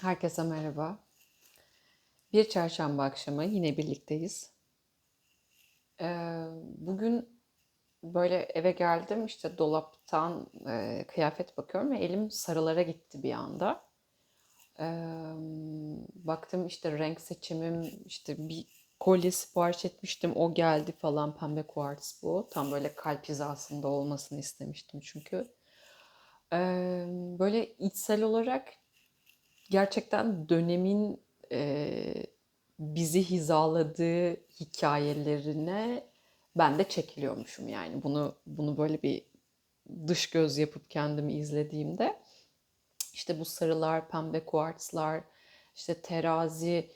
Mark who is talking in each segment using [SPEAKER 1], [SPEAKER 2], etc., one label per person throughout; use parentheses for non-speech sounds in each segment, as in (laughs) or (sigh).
[SPEAKER 1] Herkese merhaba. Bir çarşamba akşamı yine birlikteyiz. Ee, bugün böyle eve geldim işte dolaptan e, kıyafet bakıyorum ve elim sarılara gitti bir anda. Ee, baktım işte renk seçimim işte bir kolye sipariş etmiştim o geldi falan pembe kuartz bu. Tam böyle kalp hizasında olmasını istemiştim çünkü. Ee, böyle içsel olarak gerçekten dönemin e, bizi hizaladığı hikayelerine ben de çekiliyormuşum yani. Bunu bunu böyle bir dış göz yapıp kendimi izlediğimde işte bu sarılar, pembe kuartslar, işte terazi,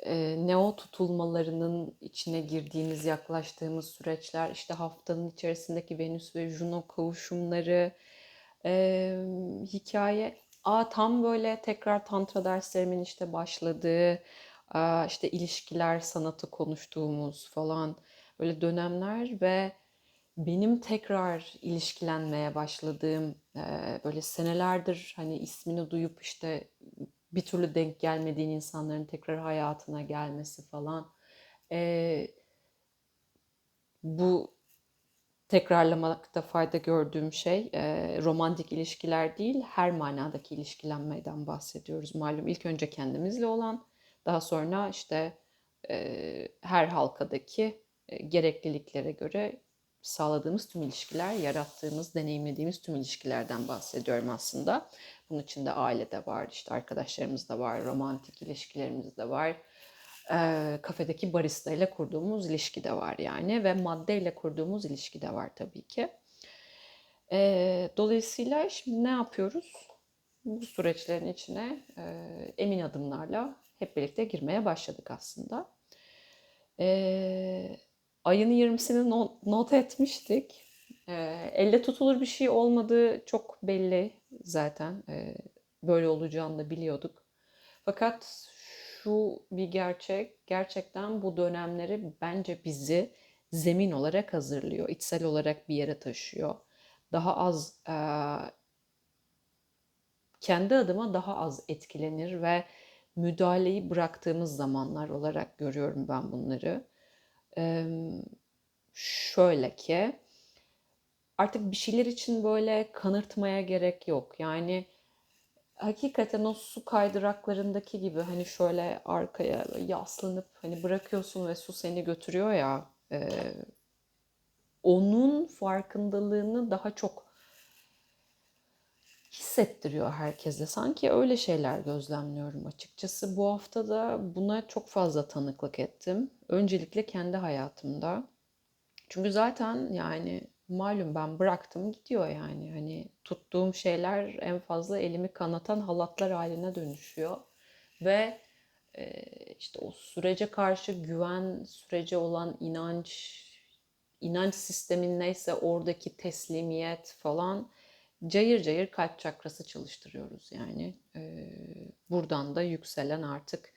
[SPEAKER 1] e, neo tutulmalarının içine girdiğimiz, yaklaştığımız süreçler, işte haftanın içerisindeki Venüs ve Juno kavuşumları, e, hikaye Aa, tam böyle tekrar tantra derslerimin işte başladığı, işte ilişkiler sanatı konuştuğumuz falan böyle dönemler ve benim tekrar ilişkilenmeye başladığım e, böyle senelerdir hani ismini duyup işte bir türlü denk gelmediğin insanların tekrar hayatına gelmesi falan. E, bu tekrarlamakta fayda gördüğüm şey e, romantik ilişkiler değil, her manadaki ilişkilenmeden bahsediyoruz. Malum ilk önce kendimizle olan, daha sonra işte e, her halkadaki e, gerekliliklere göre sağladığımız tüm ilişkiler, yarattığımız, deneyimlediğimiz tüm ilişkilerden bahsediyorum aslında. Bunun içinde aile de var, işte arkadaşlarımız da var, romantik ilişkilerimiz de var e, kafedeki barista ile kurduğumuz ilişki de var yani ve madde ile kurduğumuz ilişki de var tabii ki. E, dolayısıyla şimdi ne yapıyoruz? Bu süreçlerin içine e, emin adımlarla hep birlikte girmeye başladık aslında. E, ayın 20'sini not, etmiştik. E, elle tutulur bir şey olmadığı çok belli zaten. E, böyle olacağını da biliyorduk. Fakat şu bir gerçek, gerçekten bu dönemleri bence bizi zemin olarak hazırlıyor, içsel olarak bir yere taşıyor. Daha az e, kendi adıma daha az etkilenir ve müdahaleyi bıraktığımız zamanlar olarak görüyorum ben bunları. E, şöyle ki artık bir şeyler için böyle kanırtmaya gerek yok. Yani hakikaten o su kaydıraklarındaki gibi hani şöyle arkaya yaslanıp hani bırakıyorsun ve su seni götürüyor ya e, onun farkındalığını daha çok hissettiriyor herkese. Sanki öyle şeyler gözlemliyorum açıkçası. Bu hafta da buna çok fazla tanıklık ettim. Öncelikle kendi hayatımda. Çünkü zaten yani malum ben bıraktım gidiyor yani. Hani tuttuğum şeyler en fazla elimi kanatan halatlar haline dönüşüyor. Ve e, işte o sürece karşı güven, sürece olan inanç, inanç sistemin neyse oradaki teslimiyet falan cayır cayır kalp çakrası çalıştırıyoruz yani. E, buradan da yükselen artık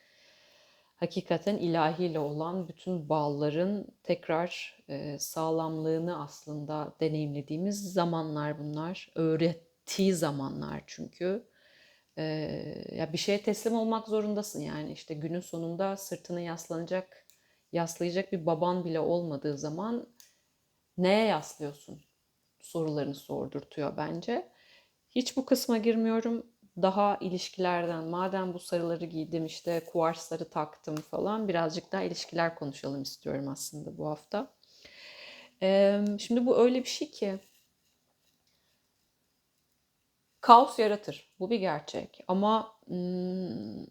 [SPEAKER 1] hakikaten ilahiyle olan bütün bağların tekrar e, sağlamlığını aslında deneyimlediğimiz zamanlar bunlar. Öğrettiği zamanlar çünkü. E, ya bir şeye teslim olmak zorundasın yani işte günün sonunda sırtını yaslanacak, yaslayacak bir baban bile olmadığı zaman neye yaslıyorsun? Sorularını sordurtuyor bence. Hiç bu kısma girmiyorum daha ilişkilerden madem bu sarıları giydim işte kuvarsları taktım falan birazcık daha ilişkiler konuşalım istiyorum aslında bu hafta. Ee, şimdi bu öyle bir şey ki kaos yaratır. Bu bir gerçek. Ama hmm,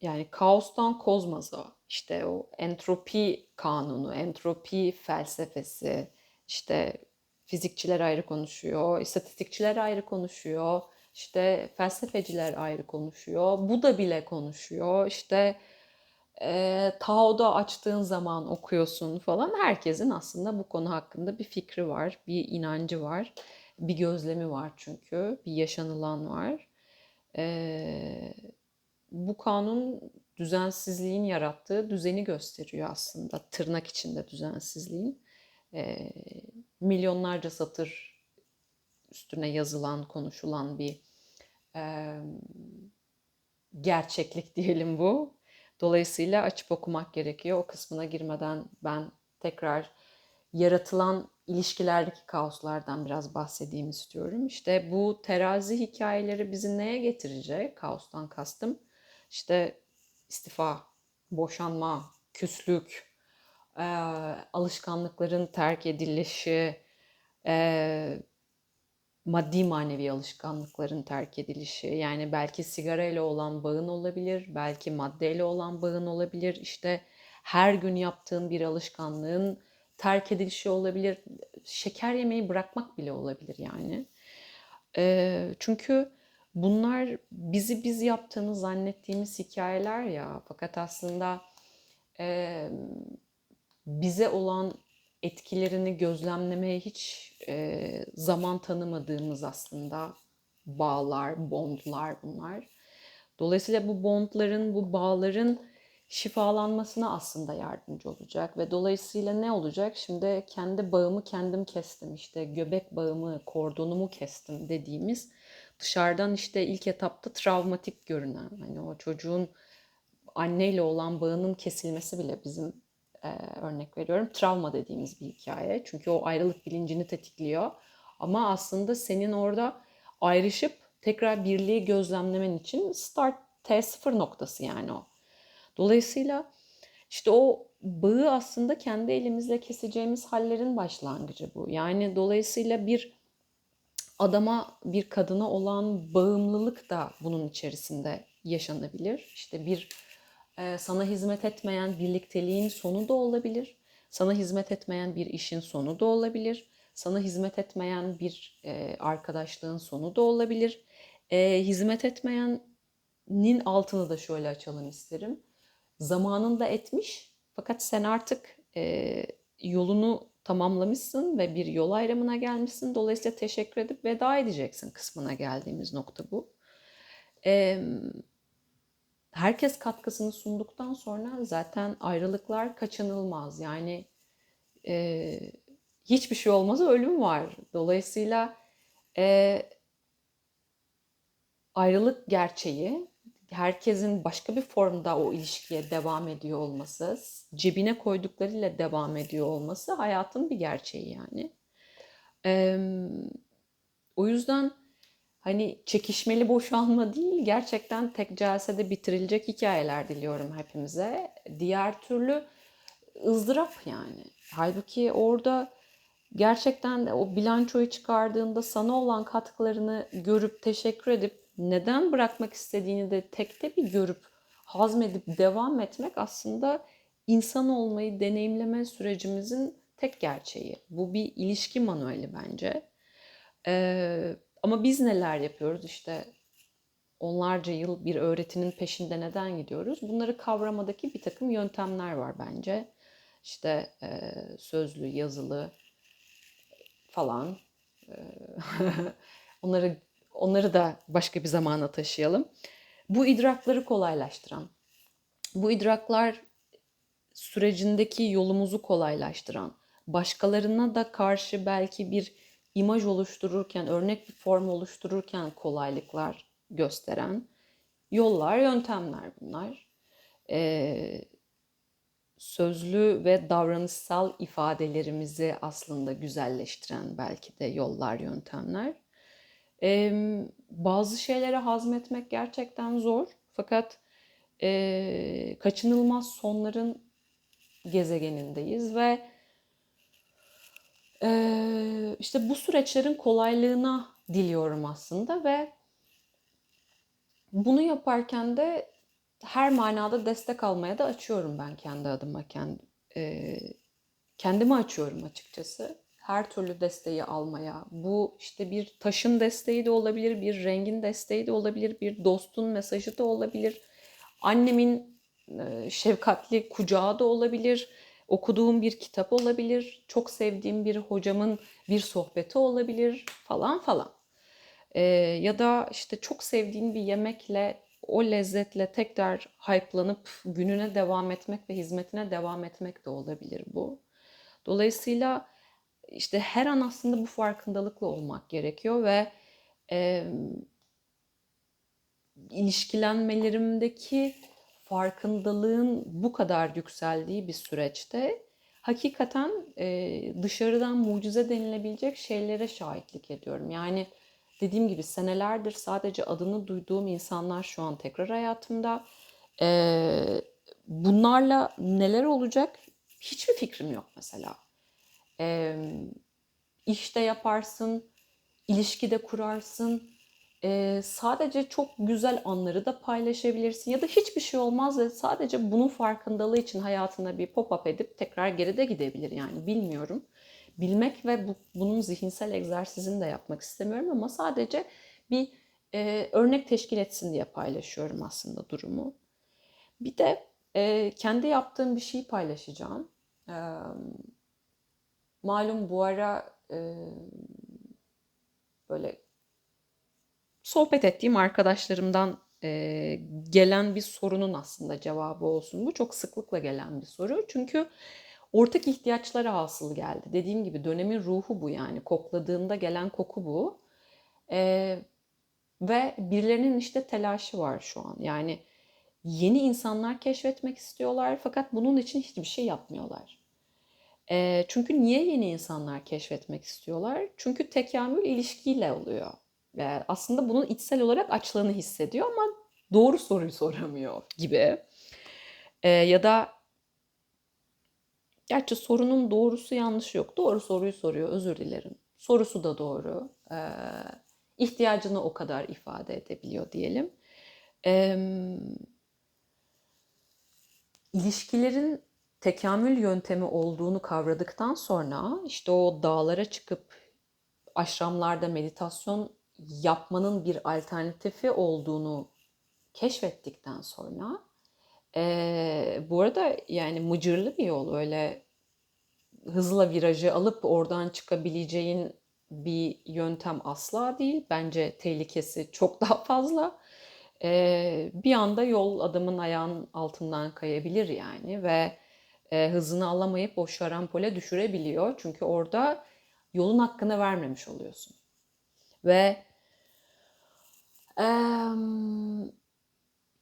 [SPEAKER 1] yani kaostan kozmaza işte o entropi kanunu, entropi felsefesi işte fizikçiler ayrı konuşuyor, istatistikçiler ayrı konuşuyor işte felsefeciler ayrı konuşuyor. Bu da bile konuşuyor. İşte e, Tao'da açtığın zaman okuyorsun falan. Herkesin aslında bu konu hakkında bir fikri var, bir inancı var, bir gözlemi var çünkü, bir yaşanılan var. E, bu kanun düzensizliğin yarattığı düzeni gösteriyor aslında. Tırnak içinde düzensizliğin. E, milyonlarca satır üstüne yazılan, konuşulan bir gerçeklik diyelim bu. Dolayısıyla açıp okumak gerekiyor. O kısmına girmeden ben tekrar yaratılan ilişkilerdeki kaoslardan biraz bahsedeyim istiyorum. İşte bu terazi hikayeleri bizi neye getirecek? Kaostan kastım. İşte istifa, boşanma, küslük, e, alışkanlıkların terk edilişi, e, maddi manevi alışkanlıkların terk edilişi. Yani belki sigarayla olan bağın olabilir, belki maddeyle olan bağın olabilir. İşte her gün yaptığın bir alışkanlığın terk edilişi olabilir. Şeker yemeği bırakmak bile olabilir yani. E, çünkü bunlar bizi biz yaptığını zannettiğimiz hikayeler ya. Fakat aslında e, bize olan etkilerini gözlemlemeye hiç e, zaman tanımadığımız aslında bağlar, bondlar bunlar. Dolayısıyla bu bondların, bu bağların şifalanmasına aslında yardımcı olacak ve dolayısıyla ne olacak? Şimdi kendi bağımı kendim kestim işte göbek bağımı, kordonumu kestim dediğimiz dışarıdan işte ilk etapta travmatik görünen hani o çocuğun anneyle olan bağının kesilmesi bile bizim e, örnek veriyorum travma dediğimiz bir hikaye. Çünkü o ayrılık bilincini tetikliyor. Ama aslında senin orada ayrışıp tekrar birliği gözlemlemen için start T0 noktası yani o. Dolayısıyla işte o bağı aslında kendi elimizle keseceğimiz hallerin başlangıcı bu. Yani dolayısıyla bir adama bir kadına olan bağımlılık da bunun içerisinde yaşanabilir. İşte bir sana hizmet etmeyen birlikteliğin sonu da olabilir. Sana hizmet etmeyen bir işin sonu da olabilir. Sana hizmet etmeyen bir e, arkadaşlığın sonu da olabilir. E, hizmet etmeyenin altını da şöyle açalım isterim. Zamanında etmiş fakat sen artık e, yolunu tamamlamışsın ve bir yol ayrımına gelmişsin. Dolayısıyla teşekkür edip veda edeceksin kısmına geldiğimiz nokta bu. Eee herkes katkısını sunduktan sonra zaten ayrılıklar kaçınılmaz. Yani e, hiçbir şey olmazsa ölüm var. Dolayısıyla e, ayrılık gerçeği herkesin başka bir formda o ilişkiye devam ediyor olması, cebine koyduklarıyla devam ediyor olması hayatın bir gerçeği yani. E, o yüzden hani çekişmeli boşanma değil gerçekten tek celsede bitirilecek hikayeler diliyorum hepimize. Diğer türlü ızdırap yani. Halbuki orada gerçekten de o bilançoyu çıkardığında sana olan katkılarını görüp teşekkür edip neden bırakmak istediğini de tekte bir görüp hazmedip devam etmek aslında insan olmayı deneyimleme sürecimizin tek gerçeği. Bu bir ilişki manueli bence. Ee, ama biz neler yapıyoruz? İşte onlarca yıl bir öğretinin peşinde neden gidiyoruz? Bunları kavramadaki bir takım yöntemler var bence. İşte e, sözlü, yazılı falan. E, (laughs) onları onları da başka bir zamana taşıyalım. Bu idrakları kolaylaştıran, bu idraklar sürecindeki yolumuzu kolaylaştıran, başkalarına da karşı belki bir imaj oluştururken, örnek bir form oluştururken kolaylıklar gösteren yollar, yöntemler bunlar. Ee, sözlü ve davranışsal ifadelerimizi aslında güzelleştiren belki de yollar, yöntemler. Ee, bazı şeyleri hazmetmek gerçekten zor. Fakat e, kaçınılmaz sonların gezegenindeyiz ve ee, işte bu süreçlerin kolaylığına diliyorum aslında ve bunu yaparken de her manada destek almaya da açıyorum ben kendi adıma. Kendi, e, kendimi açıyorum açıkçası. Her türlü desteği almaya. Bu işte bir taşın desteği de olabilir, bir rengin desteği de olabilir, bir dostun mesajı da olabilir. Annemin e, şefkatli kucağı da olabilir okuduğum bir kitap olabilir, çok sevdiğim bir hocamın bir sohbeti olabilir falan falan. Ee, ya da işte çok sevdiğin bir yemekle o lezzetle tekrar hype'lanıp gününe devam etmek ve hizmetine devam etmek de olabilir bu. Dolayısıyla işte her an aslında bu farkındalıkla olmak gerekiyor ve e, ilişkilenmelerimdeki farkındalığın bu kadar yükseldiği bir süreçte hakikaten e, dışarıdan mucize denilebilecek şeylere şahitlik ediyorum. Yani dediğim gibi senelerdir sadece adını duyduğum insanlar şu an tekrar hayatımda. E, bunlarla neler olacak hiçbir fikrim yok mesela. E, işte yaparsın, ilişkide kurarsın, e, sadece çok güzel anları da paylaşabilirsin ya da hiçbir şey olmaz ve sadece bunun farkındalığı için hayatına bir pop-up edip tekrar geride gidebilir yani bilmiyorum. Bilmek ve bu, bunun zihinsel egzersizini de yapmak istemiyorum ama sadece bir e, örnek teşkil etsin diye paylaşıyorum aslında durumu. Bir de e, kendi yaptığım bir şeyi paylaşacağım. E, malum bu ara e, böyle sohbet ettiğim arkadaşlarımdan e, gelen bir sorunun aslında cevabı olsun. Bu çok sıklıkla gelen bir soru. Çünkü ortak ihtiyaçlara hasıl geldi. Dediğim gibi dönemin ruhu bu yani. Kokladığında gelen koku bu. E, ve birilerinin işte telaşı var şu an. Yani yeni insanlar keşfetmek istiyorlar fakat bunun için hiçbir şey yapmıyorlar. E, çünkü niye yeni insanlar keşfetmek istiyorlar? Çünkü tekamül ilişkiyle oluyor. E, aslında bunun içsel olarak açlığını hissediyor ama doğru soruyu (laughs) soramıyor gibi. E, ya da gerçi sorunun doğrusu yanlışı yok. Doğru soruyu soruyor özür dilerim. Sorusu da doğru. E, ihtiyacını o kadar ifade edebiliyor diyelim. E, ilişkilerin tekamül yöntemi olduğunu kavradıktan sonra işte o dağlara çıkıp aşramlarda meditasyon yapmanın bir alternatifi olduğunu keşfettikten sonra e, bu arada yani mıcırlı bir yol öyle hızla virajı alıp oradan çıkabileceğin bir yöntem asla değil. Bence tehlikesi çok (laughs) daha fazla. E, bir anda yol adamın ayağın altından kayabilir yani ve e, hızını alamayıp o şarampole düşürebiliyor. Çünkü orada yolun hakkını vermemiş oluyorsun. Ve e,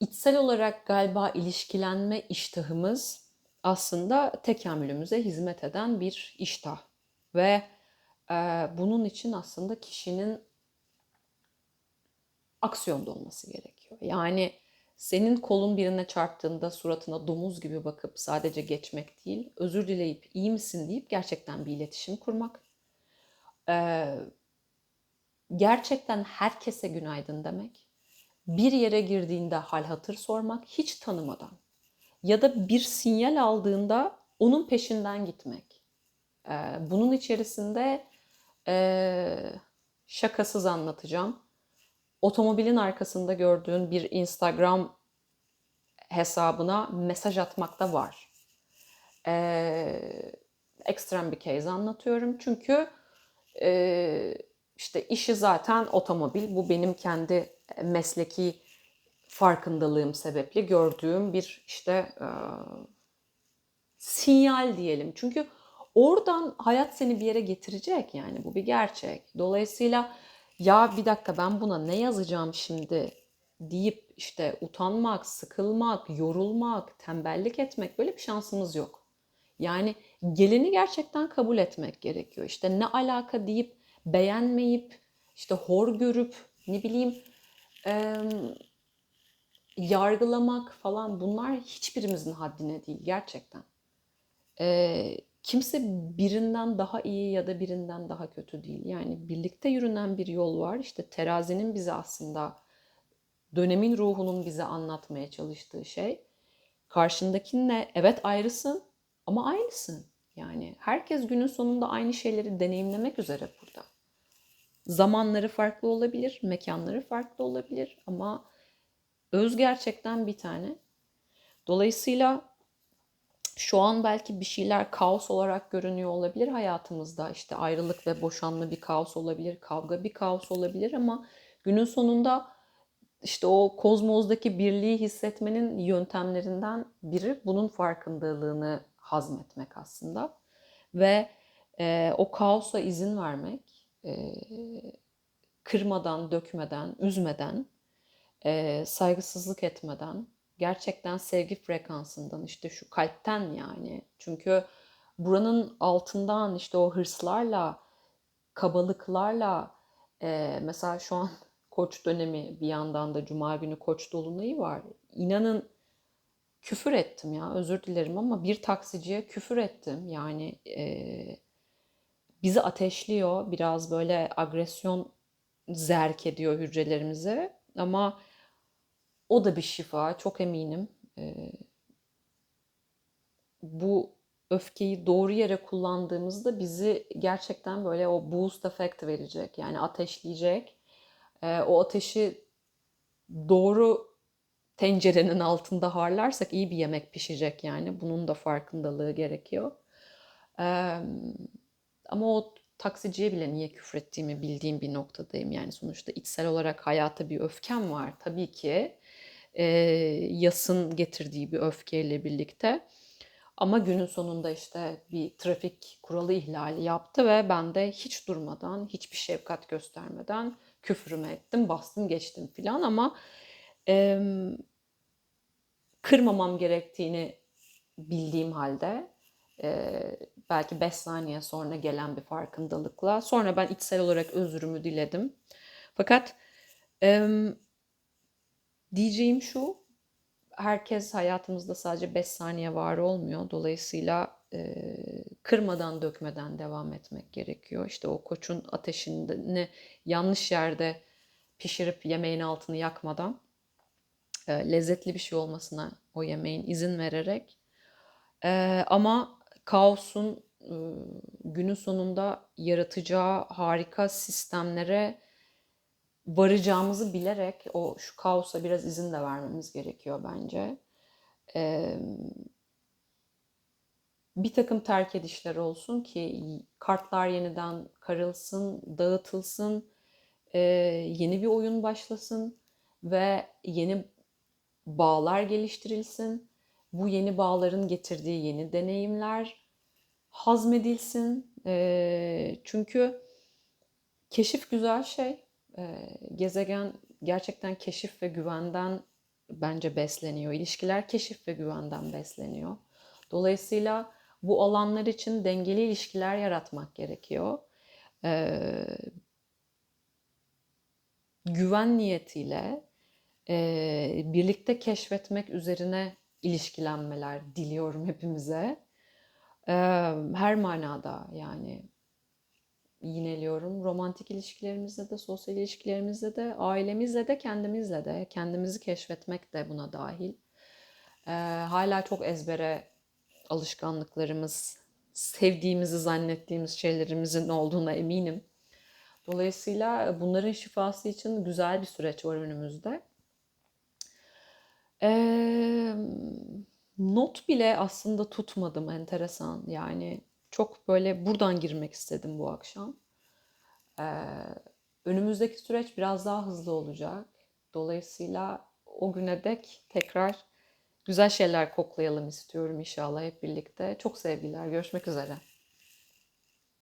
[SPEAKER 1] içsel olarak galiba ilişkilenme iştahımız aslında tekamülümüze hizmet eden bir iştah. Ve e, bunun için aslında kişinin aksiyonda olması gerekiyor. Yani senin kolun birine çarptığında suratına domuz gibi bakıp sadece geçmek değil, özür dileyip iyi misin deyip gerçekten bir iletişim kurmak. Ee, gerçekten herkese günaydın demek. Bir yere girdiğinde hal hatır sormak hiç tanımadan. Ya da bir sinyal aldığında onun peşinden gitmek. Ee, bunun içerisinde e, şakasız anlatacağım otomobilin arkasında gördüğün bir Instagram hesabına mesaj atmak da var. Ee, ekstrem bir case anlatıyorum. Çünkü e, işte işi zaten otomobil. Bu benim kendi mesleki farkındalığım sebeple gördüğüm bir işte e, sinyal diyelim. Çünkü oradan hayat seni bir yere getirecek yani bu bir gerçek. Dolayısıyla ya bir dakika ben buna ne yazacağım şimdi deyip işte utanmak, sıkılmak, yorulmak, tembellik etmek böyle bir şansımız yok. Yani geleni gerçekten kabul etmek gerekiyor. İşte ne alaka deyip beğenmeyip işte hor görüp ne bileyim e, yargılamak falan bunlar hiçbirimizin haddine değil gerçekten. E, kimse birinden daha iyi ya da birinden daha kötü değil. Yani birlikte yürünen bir yol var. İşte terazinin bize aslında dönemin ruhunun bize anlatmaya çalıştığı şey. Karşındakinle evet ayrısın ama aynısın. Yani herkes günün sonunda aynı şeyleri deneyimlemek üzere burada. Zamanları farklı olabilir, mekanları farklı olabilir ama öz gerçekten bir tane. Dolayısıyla şu an belki bir şeyler kaos olarak görünüyor olabilir hayatımızda. İşte ayrılık ve boşanma bir kaos olabilir, kavga bir kaos olabilir ama günün sonunda işte o kozmozdaki birliği hissetmenin yöntemlerinden biri bunun farkındalığını hazmetmek aslında. Ve e, o kaosa izin vermek, e, kırmadan, dökmeden, üzmeden e, saygısızlık etmeden, gerçekten sevgi frekansından işte şu kalpten yani. Çünkü buranın altından işte o hırslarla, kabalıklarla e, mesela şu an (laughs) koç dönemi bir yandan da cuma günü koç dolunayı var. İnanın küfür ettim ya özür dilerim ama bir taksiciye küfür ettim. Yani e, bizi ateşliyor biraz böyle agresyon zerk ediyor hücrelerimize ama o da bir şifa çok eminim. E, bu öfkeyi doğru yere kullandığımızda bizi gerçekten böyle o boost effect verecek. Yani ateşleyecek. E, o ateşi doğru tencerenin altında harlarsak iyi bir yemek pişecek yani. Bunun da farkındalığı gerekiyor. Ee, ama o taksiciye bile niye küfrettiğimi bildiğim bir noktadayım. Yani sonuçta içsel olarak hayata bir öfkem var. Tabii ki e, yasın getirdiği bir öfkeyle birlikte. Ama günün sonunda işte bir trafik kuralı ihlali yaptı ve ben de hiç durmadan, hiçbir şefkat göstermeden küfürümü ettim, bastım geçtim filan ama e, kırmamam gerektiğini bildiğim halde e, belki 5 saniye sonra gelen bir farkındalıkla sonra ben içsel olarak özürümü diledim. Fakat e, diyeceğim şu herkes hayatımızda sadece 5 saniye var olmuyor. Dolayısıyla e, kırmadan dökmeden devam etmek gerekiyor. İşte o koçun ateşini yanlış yerde pişirip yemeğin altını yakmadan e, lezzetli bir şey olmasına o yemeğin izin vererek e, ama kaosun günün sonunda yaratacağı harika sistemlere varacağımızı bilerek o şu kaosa biraz izin de vermemiz gerekiyor bence. Ee, bir takım terk edişler olsun ki kartlar yeniden karılsın, dağıtılsın, e, yeni bir oyun başlasın ve yeni bağlar geliştirilsin. Bu yeni bağların getirdiği yeni deneyimler hazmedilsin. E, çünkü keşif güzel şey. E, gezegen gerçekten keşif ve güvenden bence besleniyor. İlişkiler keşif ve güvenden besleniyor. Dolayısıyla bu alanlar için dengeli ilişkiler yaratmak gerekiyor. Ee, güven niyetiyle e, birlikte keşfetmek üzerine ilişkilenmeler diliyorum hepimize. E, her manada yani yineliyorum. Romantik ilişkilerimizde de, sosyal ilişkilerimizde de, ailemizle de, kendimizle de, kendimizi keşfetmek de buna dahil. E, hala çok ezbere alışkanlıklarımız, sevdiğimizi zannettiğimiz şeylerimizin olduğuna eminim. Dolayısıyla bunların şifası için güzel bir süreç var önümüzde. Ee, not bile aslında tutmadım enteresan. Yani çok böyle buradan girmek istedim bu akşam. Ee, önümüzdeki süreç biraz daha hızlı olacak. Dolayısıyla o güne dek tekrar güzel şeyler koklayalım istiyorum inşallah hep birlikte. Çok sevgiler. Görüşmek üzere.